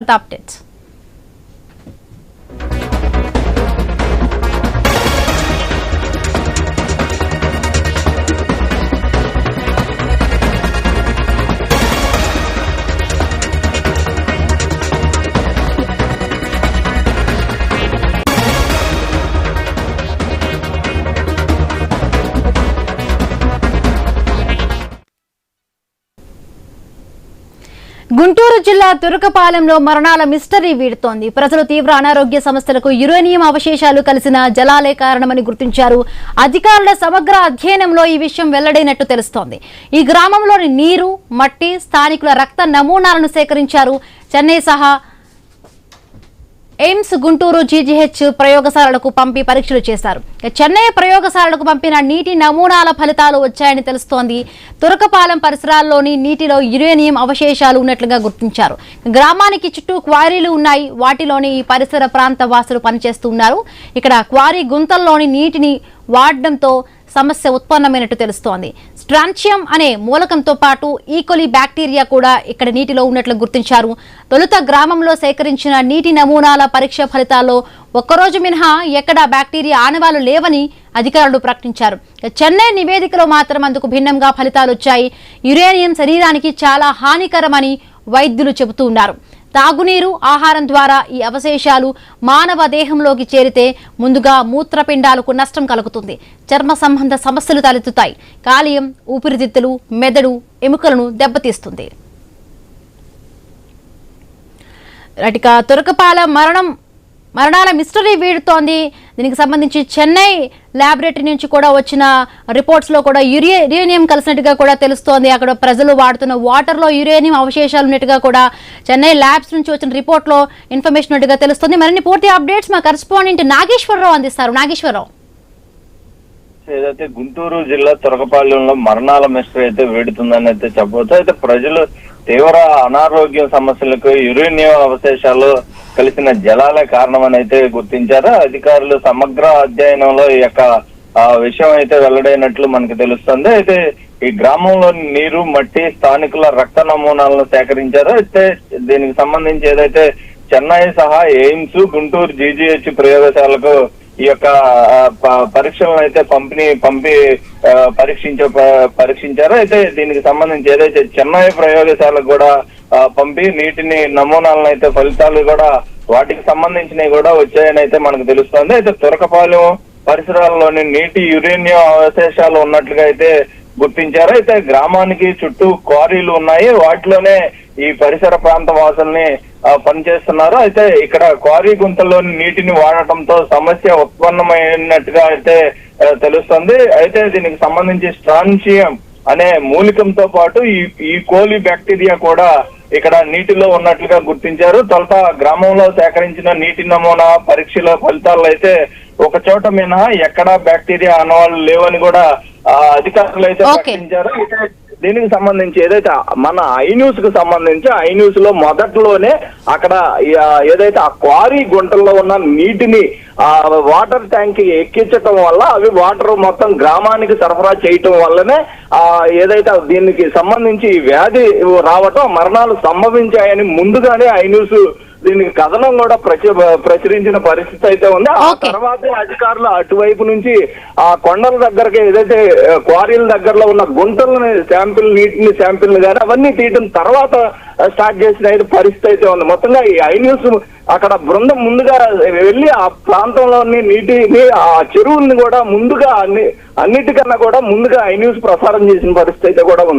adopted updates. Guntur జిల్లా తురకపాలెంలో మరణాల mystery వీడుతోంది. ప్రజలు తీవ్ర అనారోగ్య సమస్యలకు యురేనియం అవశేషాలు కలిసిన జలాలే కారణమని గుర్తించారు. అధికారుల సమగ్ర అధ్యయనంలో ఈ విషయం వెల్లడైనట్టు తెలుస్తోంది. ఈ గ్రామంలోని నీరు మట్టి స్థానికుల రక్త నమూనాలను సేకరించారు. చెన్నై సహా ఎయిమ్స్ గుంటూరు జీజీహెచ్ ప్రయోగశాలలకు పంపి పరీక్షలు చేశారు. చెన్నై ప్రయోగశాలలకు పంపిన నీటి నమూనాల ఫలితాలు వచ్చాయని తెలుస్తోంది. తురకపాలెం పరిసరాల్లోని నీటిలో యురేనియం అవశేషాలు ఉన్నట్లుగా గుర్తించారు. గ్రామానికి చుట్టూ క్వారీలు ఉన్నాయి. వాటిలోని ఈ పరిసర ప్రాంత వాసులు పనిచేస్తున్నారు ఇక్కడ క్వారీ గుంతల్లోని నీటిని వాడడంతో సమస్య ఉత్పన్నమైనట్టు తెలుస్తోంది. స్ట్రాన్షియం అనే మూలకంతో పాటు e. ఈకొలి బ్యాక్టీరియా కూడా ఇక్కడ నీటిలో ఉన్నట్లు గుర్తించారు. తొలుత గ్రామంలో సేకరించిన నీటి నమూనాల పరీక్ష ఫలితాల్లో ఒక్కరోజు మినహా ఎక్కడా బ్యాక్టీరియా ఆనవాలు లేవని అధికారులు ప్రకటించారు. చెన్నై నివేదికలో మాత్రం అందుకు భిన్నంగా ఫలితాలు వచ్చాయి యురేనియం శరీరానికి చాలా హానికరమని వైద్యులు చెబుతూ ఉన్నారు. తాగునీరు ఆహారం ద్వారా ఈ అవశేషాలు మానవ దేహంలోకి చేరితే ముందుగా మూత్రపిండాలకు నష్టం కలుగుతుంది. చర్మ సంబంధ సమస్యలు తలెత్తుతాయి. కాలియం ఊపిరితిత్తులు మెదడు ఎముకలను దెబ్బతీస్తుంది. రటిక తురకపాల మరణం మరణాల మిస్టరీ వీడుతోంది. దీనికి సంబంధించి చెన్నై ల్యాబొరేటరీ నుంచి కూడా వచ్చిన రిపోర్ట్స్లో కూడా యురియే యురేనియం కలిసినట్టుగా కూడా తెలుస్తోంది. అక్కడ ప్రజలు వాడుతున్న వాటర్లో యురేనియం అవశేషాలు ఉన్నట్టుగా కూడా చెన్నై ల్యాబ్స్ నుంచి వచ్చిన రిపోర్ట్లో ఇన్ఫర్మేషన్ ఉన్నట్టుగా తెలుస్తుంది. మరిన్ని పూర్తి అప్డేట్స్ మా కరెస్పాండెంట్ నాగేశ్వరరావు అందిస్తారు. నాగేశ్వరరావు. ఏదైతే గుంటూరు జిల్లా తురకపాలెంలో మరణాల మిస్టర్ అయితే వేడుతుందని అయితే చెప్పవచ్చు. అయితే ప్రజలు తీవ్ర అనారోగ్య సమస్యలకు యురేనియం అవశేషాలు కలిసిన జలాల కారణమని అయితే గుర్తించారు. అధికారులు సమగ్ర అధ్యయనంలో ఈ యొక్క ఆ విషయం అయితే వెల్లడైనట్లు మనకు తెలుస్తుంది. అయితే ఈ గ్రామంలో నీరు మట్టి స్థానికుల రక్త నమూనాలను సేకరించారు. అయితే దీనికి సంబంధించి ఏదైతే చెన్నై సహా ఎయిమ్స్ గుంటూరు జీజీహెచ్ ప్రయోగశాలకు ఈ యొక్క పరీక్షలను అయితే పంపిణీ పంపి పరీక్షించ పరీక్షించారు. అయితే దీనికి సంబంధించి ఏదైతే చెన్నై ప్రయోగశాలకు కూడా పంపి నీటిని నమూనాలను అయితే ఫలితాలు కూడా వాటికి సంబంధించినవి కూడా వచ్చాయని అయితే మనకు తెలుస్తోంది. అయితే తురకపాలెం పరిసరాల్లోని నీటి యురేనియం అవశేషాలు ఉన్నట్లుగా అయితే గుర్తించారు. అయితే గ్రామానికి చుట్టూ క్వారీలు ఉన్నాయి. వాటిలోనే ఈ పరిసర ప్రాంత వాసుల్ని పనిచేస్తున్నారు. అయితే ఇక్కడ క్వారీ గుంతల్లోని నీటిని వాడటంతో సమస్య ఉత్పన్నమైనట్టుగా అయితే తెలుస్తుంది. అయితే దీనికి సంబంధించి స్ట్రాన్షియం అనే మూలికంతో పాటు ఈ ఈ కోలి బ్యాక్టీరియా కూడా ఇక్కడ నీటిలో ఉన్నట్లుగా గుర్తించారు తొలుత గ్రామంలో సేకరించిన నీటి నమూనా పరీక్షల ఫలితాలు అయితే ఒక చోట మినహా ఎక్కడా బ్యాక్టీరియా అనవాళ్ళు లేవని కూడా అధికారులు అయితే. ప్రకటించారు దీనికి సంబంధించి ఏదైతే మన ఐ న్యూస్కు సంబంధించి ఐ న్యూస్లో మొదట్లోనే అక్కడ ఏదైతే ఆ క్వారీ గుంటల్లో ఉన్న నీటిని ఆ వాటర్ ట్యాంక్ ఎక్కించటం వల్ల అవి వాటర్ మొత్తం గ్రామానికి సరఫరా చేయటం వల్లనే ఆ ఏదైతే దీనికి సంబంధించి వ్యాధి రావటం మరణాలు సంభవించాయని ముందుగానే ఐ న్యూస్ దీనికి కథనం కూడా ప్రచ ప్రచురించిన పరిస్థితి అయితే ఉంది. ఆ. తర్వాతే అధికారులు అటువైపు నుంచి ఆ కొండల దగ్గరకి ఏదైతే క్వారీల దగ్గరలో ఉన్న గుంటలని శాంపిల్ నీటిని శాంపిల్ కానీ అవన్నీ తీయడం తర్వాత స్టార్ట్ చేసిన పరిస్థితి అయితే ఉంది. మొత్తంగా ఈ ఐ న్యూస్ అక్కడ బృందం ముందుగా వెళ్ళి ఆ ప్రాంతంలోని నీటిని ఆ చెరువుల్ని కూడా ముందుగా అన్ని అన్నిటికన్నా కూడా ముందుగా ఐ న్యూస్ ప్రసారం చేసిన పరిస్థితి అయితే కూడా ఉంది.